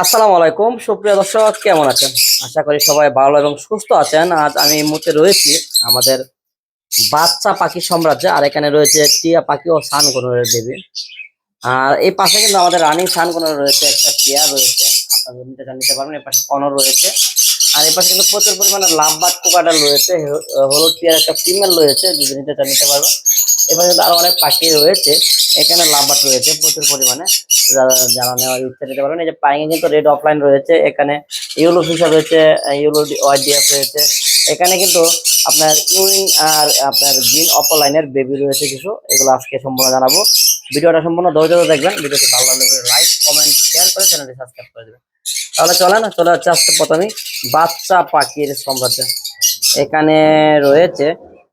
আসসালামু আলাইকুম। সুপ্রিয় দর্শক, কেমন আছেন? আশা করি সবাই ভালো এবং সুস্থ আছেন। আজ আমি এই মুহূর্তে রয়েছি আমাদের বাচ্চা পাখি সাম্রাজ্যে, আর এখানে রয়েছে টিয়া পাখি ও সানগনের দেবী। আর এই পাশে কিন্তু আমাদের রানিং সানগনের রয়েছে একটা টিয়া রয়েছে। আপনারা নিতে চান নিতে পারবেন, এই পাশে কনর রয়েছে। আর এই পাশে কিন্তু প্রচুর পরিমাণে লাভবাদ কোকাটাল রয়েছে। হলুদ টিয়ার একটা ফিমেল রয়েছে, যদি নিতে নিতে পারবেন। এবার কিন্তু আরও অনেক পাখি রয়েছে। এখানে লাভবাদ রয়েছে প্রচুর পরিমাণে। যারা যারা নেওয়ার ইচ্ছা নিতে পারবেন। এই যে পাইঙ্গে কিন্তু রেড অফলাইন রয়েছে। এখানে ইউলো ফিশার রয়েছে ইউলো ওয়াইডিএফ রয়েছে। এখানে কিন্তু আপনার ইউরিন আর আপনার গ্রিন অফলাইনের বেবি রয়েছে কিছু। এগুলো আজকে সম্পূর্ণ জানাব। ভিডিওটা সম্পূর্ণ ধৈর্য ধরে দেখবেন। ভিডিওটি ভালো লাগলে লাইক কমেন্ট শেয়ার করে চ্যানেলটি সাবস্ক্রাইব করে দেবেন। তাহলে চলে না চলে যাচ্ছে আজকে প্রথমেই বাচ্চা পাখির সাম্রাজ্য এখানে রয়েছে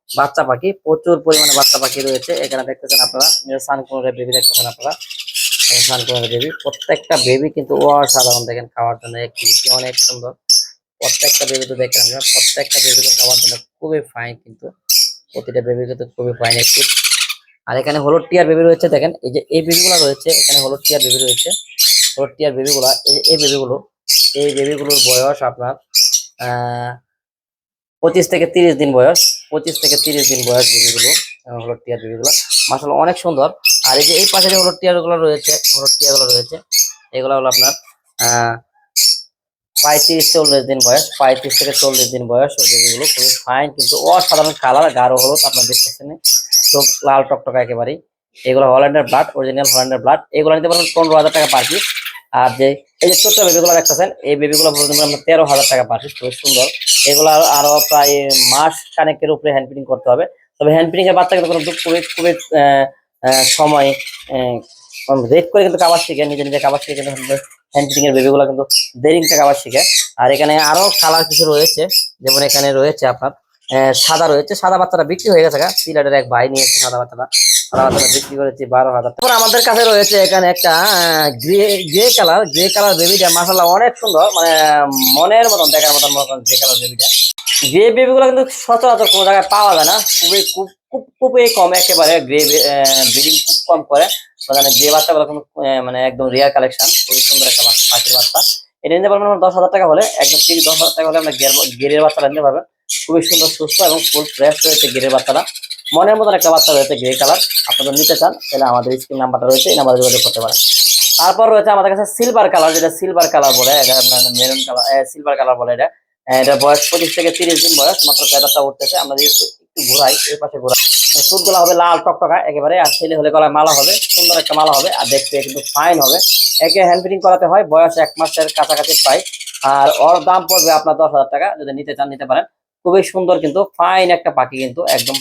বাচ্চা পাখি, প্রচুর পরিমাণে বাচ্চা পাখি রয়েছে। এখানে দেখতেছেন আপনারা সানকুনের বেবি দেখতেছেন আপনারা। সানকুনের বেবি প্রত্যেকটা বেবি কিন্তু অসাধারণ দেখেন খাওয়ার জন্য। একটি অনেক সুন্দর। প্রত্যেকটা বেবি তো দেখেন আমরা প্রত্যেকটা বেবি তো খাওয়ার জন্য খুবই ফাইন কিন্তু। প্রতিটা বেবি কিন্তু খুবই ফাইন একটি। আর এখানে হলুদ টিয়ার বেবি রয়েছে, দেখেন। এই যে এই বেবিগুলো রয়েছে, এখানে হলুদ টিয়ার বেবি রয়েছে। হলুদ টিয়ার বেবিগুলা এই যে এই বেবিগুলো এই বেবিগুলোর বয়স আপনার পঁচিশ থেকে তিরিশ দিন বয়স। পঁচিশ থেকে তিরিশ দিন বয়স বেবিগুলো হলুদ টিয়ার বেবিগুলো। মাসাল অনেক সুন্দর। আর এই যে এই পাশে যে হলুদ টিয়ারগুলো রয়েছে হলুদ টিয়ারগুলো রয়েছে, এগুলো হলো আপনার পঁয়ত্রিশ চল্লিশ দিন বয়স, পঁয়ত্রিশ থেকে চল্লিশ দিন বয়স, ওই বেবিগুলো খুবই ফাইন কিন্তু অসাধারণ কালার গাঢ় হলুদ, আপনার দেখতেছেন চোখ লাল টকটকা একেবারেই। এগুলো হল্যান্ডের ব্লাড অরিজিনাল হল্যান্ডের ব্লাড এগুলো নিতে পারবেন পনেরো হাজার টাকা পার পিস আর যে, এই যে ছোট্ট বেবিগুলো দেখতেছেন, এই বেবিগুলো পারেন আপনার তেরো হাজার টাকা পিস খুবই সুন্দর। এগুলো আরো- প্রায় মাস কানেকের উপরে হ্যান্ড ফিটিং করতে হবে। তবে হ্যান্ড এর বাচ্চা কিন্তু খুবই খুবই সময় রেট করে কিন্তু কাবার শিখে, নিজে নিজে কাবার শিখে কিন্তু হ্যান্ড এর বেবিগুলো কিন্তু দেরিংটা কাবার শিখে। আর এখানে আরও কালার কিছু রয়েছে, যেমন এখানে রয়েছে আপনার সাদা রয়েছে। সাদা বাচ্চাটা বিক্রি হয়ে গেছে। সিলেটের এক ভাই নিয়েছে সাদা বাচ্চাটা। বিক্রি করেছি বারো হাজার তারপর আমাদের কাছে রয়েছে এখানে একটা grey grey colour grey colour বেবিটা মাসাল্লাহ অনেক সুন্দর। মানে মনের মতন দেখার মতন গ্রে কালার বেবিটা গ্রে বেবিগুলো কিন্তু সচরাচর কোনো জায়গায় পাওয়া যায় না। খুবই খুব খুব খুবই কম একেবারে গ্রে ব্রিডিং খুব কম করে। মানে গ্রে বাচ্চাগুলো কোনো আহ, মানে একদম রেয়ার কালেকশন খুবই সুন্দর একটা পাখির বাচ্চা। এটা নিতে পারবেন দশ হাজার টাকা হলে। একদম তিরিশ দশ হাজার টাকা হলে আমরা গেরের বাচ্চাটা নিতে পারবেন। খুবই সুন্দর সুস্থ এবং ফুল ফ্রেশ রয়েছে গেরের বাচ্চাটা। মনের মতন একটা বাচ্চা রয়েছে গ্রে কালার আপনারা নিতে চান, তাহলে আমাদের স্ক্রিন নাম্বারটা রয়েছে, এই নাম্বারে যোগাযোগ করতে পারেন। তারপর রয়েছে আমাদের কাছে সিলভার কালার যেটা সিলভার কালার বলে মেরুন কালার সিলভার কালার বলে এটা। এটা বয়স পঁচিশ থেকে তিরিশ দিন বয়স, মাত্র ফেদারটা উঠতেছে, আমরা একটু ঘোরাই এই পাশে ঘোরাই। চুলগুলো হবে লাল টকটকা, একেবারে, আর ছেলে হলে গলায় মালা হবে, সুন্দর একটা মালা হবে, আর দেখতে কিন্তু ফাইন হবে। একে হ্যান্ড ফিটিং করাতে হয়, বয়স এক মাসের কাছাকাছি প্রায়। আর ওর দাম পড়বে আপনার দশ হাজার টাকা, যদি নিতে চান, নিতে পারেন। খুবই সুন্দর কিন্তু ফাইন একটা পাখি কিন্তু, একদম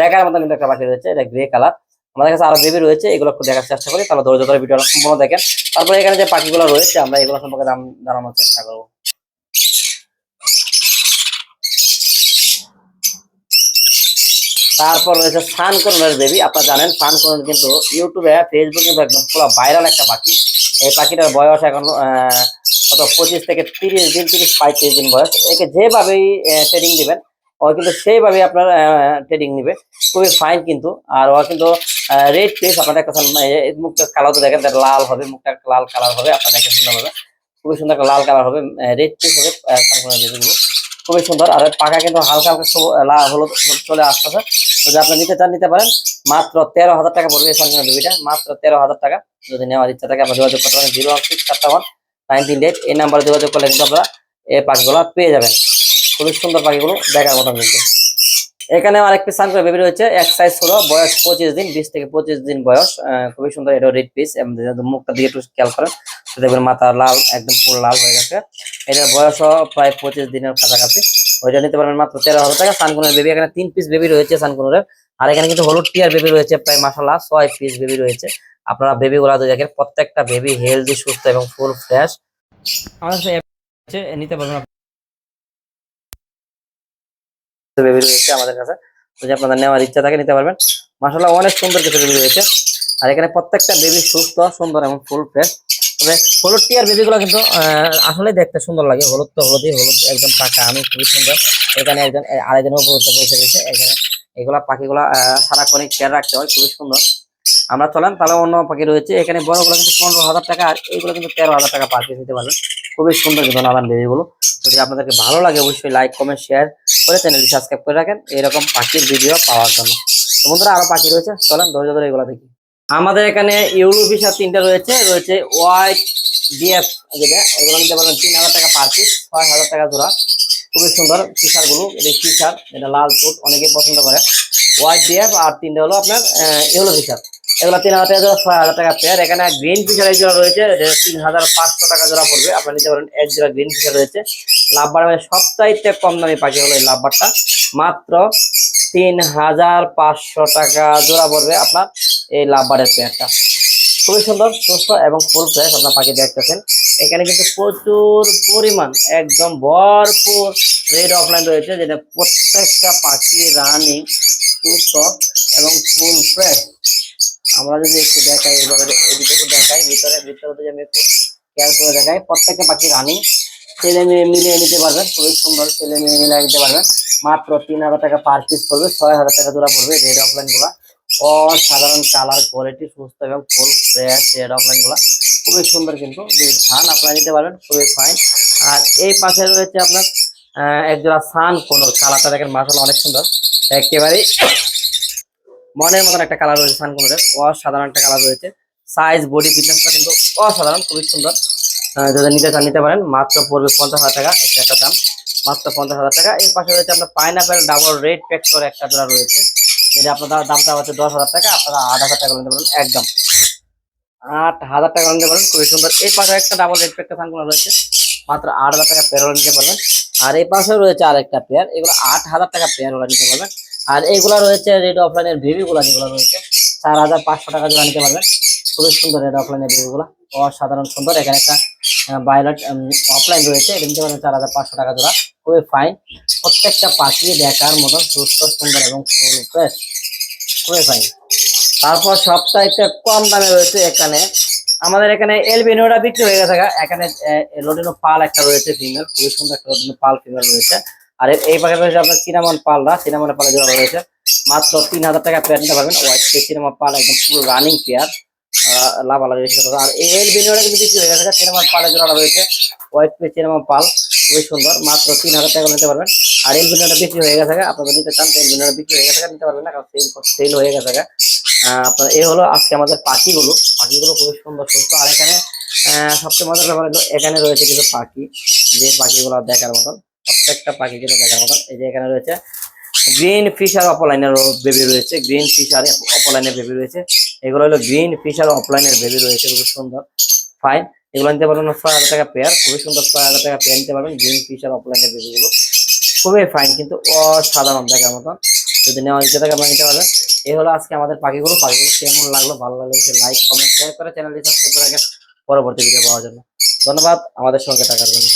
দেখার মতো কিন্তু একটা পাখি রয়েছে, এটা গ্রে কালার আমাদের কাছে আরও বেবি রয়েছে, এগুলো একটু দেখার চেষ্টা করি, তাহলে ধৈর্য ধরে ভিডিওটা সম্পূর্ণ দেখেন। তারপরে এখানে যে পাখিগুলো রয়েছে, আমরা এগুলো সম্পর্কে দাম জানানোর চেষ্টা করব। তারপর রয়েছে সানকরনের বেবি আপনারা জানেন, সানকরন কিন্তু ইউটিউবে ফেসবুকে একদম পুরো ভাইরাল একটা পাখি। এই পাখিটার বয়স এখন কত পঁচিশ থেকে তিরিশ দিন, তিরিশ, পঁয়ত্রিশ দিন বয়স, একে যেভাবেই ট্রেডিং দিবেন, ও কিন্তু সেইভাবেই আপনার ট্রেডিং নিবে। খুবই ফাইন কিন্তু, আর ও কিন্তু রেড পেস আপনার একটা মুখটা কালো তো দেখেন লাল হবে, মুখটা লাল কালার হবে, আপনার দেখে সুন্দর হবে খুবই সুন্দর লাল কালার হবে রেড পেস হবে খুবই সুন্দর, আর পাকা কিন্তু হালকা হালকা লাল, হলুদ চলে আসতেছে। যদি আপনি নিতে চান, নিতে পারেন। মাত্র তেরো হাজার টাকা পড়বে এই সানকনের মাত্র তেরো হাজার টাকা। যদি নেওয়ার ইচ্ছা থাকে, আপনার যোগাযোগ করতে পারেন জিরো সিক্স চারটা ওয়ান নাইনটিন এইট এই নাম্বারে যোগাযোগ করলে কিন্তু আপনারা এই পাখিগুলো পেয়ে যাবেন। খুবই সুন্দর পাখিগুলো দেখার মতন কিন্তু। এখানে আরেক পিস সানকনের বেবি রয়েছে, এক সাইজ হলো, বয়স পঁচিশ দিন, বিশ থেকে পঁচিশ দিন বয়স। খুবই সুন্দর এটা রেড পিস মুখটা দিয়ে একটু খেয়াল করেন দেখবেন মাথা লাল, একদম পুরো লাল হয়ে গেছে। এটার বয়সও প্রায় পঁচিশ দিনের কাছাকাছি। ওইটা নিতে পারবেন মাত্র তেরো হাজার টাকা। সানকুনের বেবি, এখানে তিন পিস বেবি রয়েছে সানকুনের আর এখানে কিন্তু হলুদ টিয়ার বেবি রয়েছে, প্রায় মাসাল্লাহ ছয় পিস বেবি রয়েছে। আপনারা বেবি গুলা দুই দেখেন প্রত্যেকটা বেবি হেলদি সুস্থ এবং ফুল ফ্রেশ আমাদের কাছে নিতে পারবেন রয়েছে আমাদের কাছে। আপনাদের নেওয়ার ইচ্ছা থাকে নিতে পারবেন। মাসাল্লাহ অনেক সুন্দর কিছু বেবি রয়েছে। আর এখানে প্রত্যেকটা বেবি সুস্থ, সুন্দর এবং ফুল ফ্রেশ তবে হলুদ টিয়ার বেবিগুলো কিন্তু আসলে দেখতে সুন্দর লাগে। হলুদ তো হলুদই, হলুদ একদম পাকা, আমি খুবই সুন্দর। এখানে একজন আরেকজন উপর উঠে বসে এখানে এগুলা পাখিগুলা সারাক্ষণিক খেয়াল রাখতে হয়, খুবই সুন্দর। আমরা চলেন তাহলে অন্য পাখি রয়েছে। এখানে বড়গুলো কিন্তু পনেরো হাজার টাকা, আর এইগুলো কিন্তু তেরো হাজার টাকা পার পিস নিতে পারবেন। খুবই সুন্দর কিন্তু নানান বেবিগুলো যদি আপনাদেরকে ভালো লাগে, অবশ্যই লাইক কমেন্ট শেয়ার করে চ্যানেলটি সাবস্ক্রাইব করে রাখেন। এরকম পাখির ভিডিও পাওয়ার জন্য। তো বন্ধুরা, আরও পাখি রয়েছে, চলেন ধৈর্য ধরে এগুলো দেখি। আমাদের এখানে ইউরো ফিশার তিনটা রয়েছে রয়েছে হোয়াইট ডিএফ যেটা এগুলো নিতে পারবেন তিন হাজার টাকা পার পিস ছয় হাজার টাকা জোড়া। খুবই সুন্দর ফিশারগুলো, এটা ফিশার এটা লাল ফুট অনেকেই পছন্দ করে। হোয়াইট ডিএফ আর তিনটা হলো আপনার ইউরো ফিশার এগুলো তিন হাজার টাকা ছয় হাজার টাকা পেয়ার এখানে গ্রিন ফিশার এক জোড়া রয়েছে তিন হাজার পাঁচশো টাকা জোড়া পড়বে। আপনারা নিতে পারেন, এক জোড়া গ্রিন ফিশার রয়েছে। লাভবার মানে সবচাইতে কম দামি পাখি হলো এই লাভবারটা মাত্র তিন হাজার পাঁচশো টাকা জোড়া পড়বে আপনার এই লাভবারের পেয়ারটা খুবই সুন্দর, সুস্থ এবং ফুল ফ্রেশ আপনার পাখি দেখতেছেন। এখানে কিন্তু প্রচুর পরিমাণ, একদম ভরপুর রেড অফলাইন রয়েছে, যেটা প্রত্যেকটা পাখি রানিং সুস্থ এবং ফুল ফ্রেশ আমরা যদি একটু দেখাই এদিকে দেখাই ভিতরে ভিতরে যদি আমি একটু খেয়াল করে দেখাই প্রত্যেকটা পাখি রানিং ছেলে মেয়ে মিলিয়ে নিতে পারবেন খুবই সুন্দর ছেলে মেয়ে মিলিয়ে নিতে পারবেন মাত্র তিন হাজার টাকা পার পিস পড়বে ছয় হাজার টাকা জোড়া পড়বে রেড অফলাইনগুলা। অসাধারণ কালার কোয়ালিটি সুস্থ এবং ফুল ফ্রেশ রেড অফলাইনগুলা। খুবই সুন্দর কিন্তু খান আপনারা নিতে পারবেন খুবই ফাইন আর এই পাশে রয়েছে আপনার আহ, এক জোড়া সান কোন কালারটা দেখেন মার্শাল অনেক সুন্দর। একেবারেই মনের মতন একটা কালার রয়েছে সান কোনের অসাধারণ একটা কালার রয়েছে। সাইজ বডি ফিটনেসটা কিন্তু অসাধারণ খুবই সুন্দর। আহ, যদি নিতে চান নিতে পারেন। মাত্র পড়বে পঞ্চাশ হাজার টাকা একটা একটা দাম। মাত্র পঞ্চাশ হাজার টাকা। এর পাশে রয়েছে আপনার পাইনাপেল ডাবল রেড প্যাক করে একটা জোড়া রয়েছে। যেটা আপনার দামটা হচ্ছে দশ হাজার টাকা আপনারা আট হাজার টাকা নিতে পারেন একদম। আট হাজার টাকা নিতে পারেন খুবই সুন্দর। এই পাশে একটা ডাবল রেড প্যাকটা সানগুলো রয়েছে। মাত্র আট হাজার টাকা পেয়ার নিতে পারবেন। আর এই পাশেও রয়েছে আরেকটা পেয়ার এগুলো আট হাজার টাকা পেয়ার ওরা নিতে পারবেন। আর এইগুলা রয়েছে রেড অফলাইনের বেবি গুলা যেগুলো রয়েছে, চার হাজার পাঁচশো টাকা জোড়া নিতে পারবেন। খুবই সুন্দর রেড অফলাইনের বেবি গুলা অসাধারণ সুন্দর। এখানে একটা বায়োলট অফলাইন রয়েছে, এটা নিতে পারেন চার হাজার পাঁচশো টাকা জোড়া। খুবই ফাইন প্রত্যেকটা পাখি দেখার মতন সুস্থ, সুন্দর এবং ফুল ফ্রেশ খুবই ফাইন তারপর সবচাইতে কম দামে রয়েছে এখানে, আমাদের এখানে এলবিনোটা বিক্রি হয়ে গেছে। এখানে লোডিনো পাল একটা রয়েছে ফিমেল খুবই সুন্দর একটা লোডিনো পাল ফিমেল রয়েছে। আর এই পাখি রয়েছে আপনার সিনামন পালটা সিনামন পালে জোড়া রয়েছে মাত্র তিন হাজার টাকা পেয়ার নিতে পারবেন। হোয়াইট সিনেমা পাল একদম পুরো রানিং পেয়ার। বেশি কথা। আর এই এলবিনোটা কিন্তু বিক্রি হয়ে গেছে। সিনেমা পালে জোড়া রয়েছে হোয়াইট পে সিনেমা পাল, খুবই সুন্দর। মাত্র তিন হাজার টাকা নিতে পারবেন। আর এল এলবিনোটা বিক্রি হয়ে গেছে গা। আপনারা নিতে চান তো এলবিনোটা বিক্রি হয়ে গেছে নিতে পারবেন না, কারণ সেল সেল হয়ে গেছে আপনার এই হলো আজকে আমাদের পাখিগুলো। পাখিগুলো খুবই সুন্দর, সুস্থ। আর এখানে সবচেয়ে মজার ব্যাপার এখানে রয়েছে কিছু পাখি। যে পাখিগুলো দেখার মতন। প্রত্যেকটা পাখি কিন্তু দেখার মতন এই যে এখানে রয়েছে গ্রিন ফিশার অফলাইনের বেবি রয়েছে। গ্রিন ফিশার অফলাইনের বেবি রয়েছে। এগুলো হলো গ্রিন ফিশার অফলাইনের বেবি রয়েছে খুব সুন্দর। ফাইন এগুলো নিতে পারবেন ছয় হাজার টাকা পেয়ার খুবই সুন্দর ছয় হাজার টাকা পেয়ার নিতে পারবেন গ্রিন ফিশার অফলাইনের বেবিগুলো। খুবই ফাইন কিন্তু অসাধারণ দেখার মতন যদি নেওয়া ইচ্ছে থাকে, আপনারা নিতে পারবেন। এই হলো আজকে আমাদের পাখিগুলো। পাখিগুলো কেমন লাগল, ভালো লাগলে লাইক কমেন্ট শেয়ার করে চ্যানেলটি সাবস্ক্রাইব করে রাখেন পরবর্তী ভিডিও পাওয়ার জন্য। ধন্যবাদ আমাদের সঙ্গে থাকার জন্য।